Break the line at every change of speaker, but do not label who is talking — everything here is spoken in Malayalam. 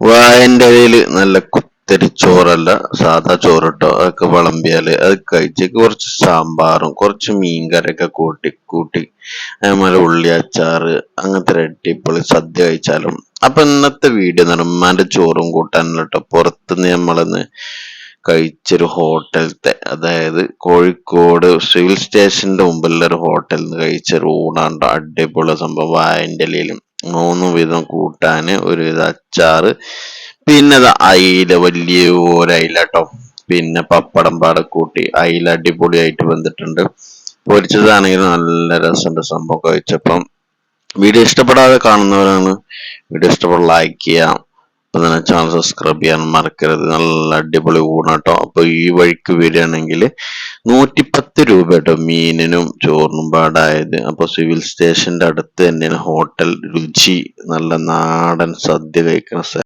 വായന്റെ ഇലയിൽ നല്ല കുത്തരി ചോറല്ല സാധാ ചോറിട്ടോ അതൊക്കെ വിളമ്പിയാൽ അത് കഴിച്ച് കുറച്ച് സാമ്പാറും കുറച്ച് മീൻകറിയൊക്കെ കൂട്ടി കൂട്ടി. അതേമാതിരി ഉള്ളി അച്ചാറ് അങ്ങനത്തെ രട്ടിപ്പൊളി സദ്യ കഴിച്ചാലും. അപ്പൊ ഇന്നത്തെ വീഡിയോ എന്ന് പറഞ്ഞാൽ ചോറും കൂട്ടാനല്ലോ കേട്ടോ പുറത്തുനിന്ന് നമ്മളിന്ന് കഴിച്ചൊരു ഹോട്ടലത്തെ അതായത് കോഴിക്കോട് സിവിൽ സ്റ്റേഷന്റെ മുമ്പിലുള്ള ഒരു ഹോട്ടലിൽ നിന്ന് കഴിച്ച ഊണാണ്ടോ അടിപൊളി സംഭവം വായന്റെ ഇലയിലും മൂന്ന് വിധം കൂട്ടാന് ഒരു വിധം അച്ചാറ്. പിന്നെ അയില വലിയ ഒരയില കേട്ടോ പിന്നെ പപ്പടം പാടെ കൂട്ടി അയില അടിപൊളിയായിട്ട് വന്നിട്ടുണ്ട് പൊരിച്ചതാണെങ്കിൽ നല്ല രസമുണ്ട് സംഭവം കഴിച്ചപ്പം. വീഡിയോ ഇഷ്ടപ്പെടാതെ കാണുന്നവരാണ് വീഡിയോ ഇഷ്ടപ്പെടുന്ന ലൈക്ക് ചെയ്യാം. അപ്പൊ തന്നെ ചാനൽ സബ്സ്ക്രൈബ് ചെയ്യാൻ മറക്കരുത്. നല്ല അടിപൊളി ഊണാട്ടോ അപ്പൊ ഈ വഴിക്ക് വരികയാണെങ്കിൽ നൂറ്റിപ്പത്ത് രൂപ കേട്ടോ മീനിനും ചോറിനും പാടായത്. അപ്പൊ സിവിൽ സ്റ്റേഷന്റെ അടുത്ത് തന്നെയാണ് ഹോട്ടൽ രുചി. നല്ല നാടൻ സദ്യ കഴിക്കുന്ന സ്ഥലം.